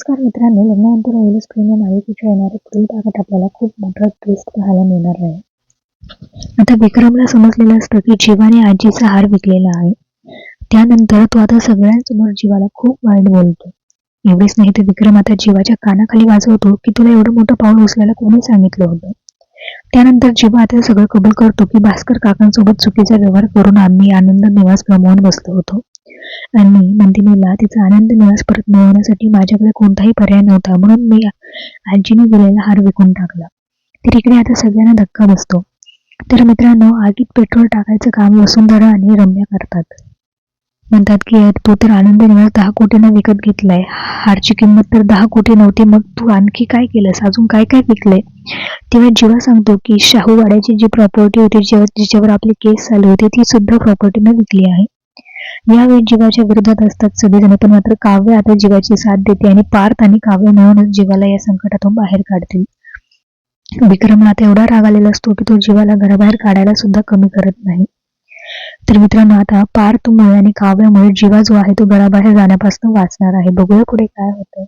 नमस्कार मित्रांनो लग्नानंतर होईलच स्क्रीन या मालिकेच्या येणाऱ्या पुढील भागात आपल्याला खूप मोठा ट्विस्ट पाहायला मिळणार आहे. आता विक्रमला समजलेलं असतं की जीवाने आजीचा हार विकलेला आहे. त्यानंतर तो आता सगळ्यांसमोर जीवाला खूप वाईट बोलतो. एवढेच नाही तर विक्रम आता जीवाच्या कानाखाली वाजवतो की तुला एवढं मोठं पाऊल उचलायला कोणी सांगितलं होतं? त्यानंतर जीवा आता सगळं कबूल करतो की भास्कर काकांसोबत चुकीचा व्यवहार करून आम्ही आनंद निवास गमावून बसलो होतो. आणि नंदिनीला तिचा आनंद निवास परत मिळवण्यासाठी माझ्याकडे कोणताही पर्याय नव्हता. म्हणून मी आजीने दिलेला हार विकून टाकला. तर इकडे आता सगळ्यांना धक्का बसतो. तर मित्रांनो आगीत पेट्रोल टाकायचं काम वसुंधरा आणि रम्या करतात. म्हणतात की तू तर आनंद निवास दहा कोटीनं विकत घेतलाय. हारची किंमत तर दहा कोटी नव्हती. मग तू आणखी काय केलंस? अजून काय काय विकलंय तेव्हा जीवा सांगतो की शाहूवाड्याची जी प्रॉपर्टी होती जेव्हा जिच्यावर आपली केस चालू होती ती सुद्धा प्रॉपर्टीनं विकली आहे. यावेळी जीवाच्या विरोधात असतात सगळेजण पण मात्र काव्य आता जीवाची साथ देते आणि पार्थ आणि काव्य मिळूनच जीवाला या संकटातून बाहेर काढतील. विक्रमला आता एवढा राग आलेला असतो की तो जीवाला घराबाहेर काढायला सुद्धा कमी करत नाही. तर मित्रांनो आता पार्थमुळे आणि काव्यामुळे जीवा जो आहे तो घराबाहेर जाण्यापासून वाचणार आहे. बघूया पुढे काय होतंय.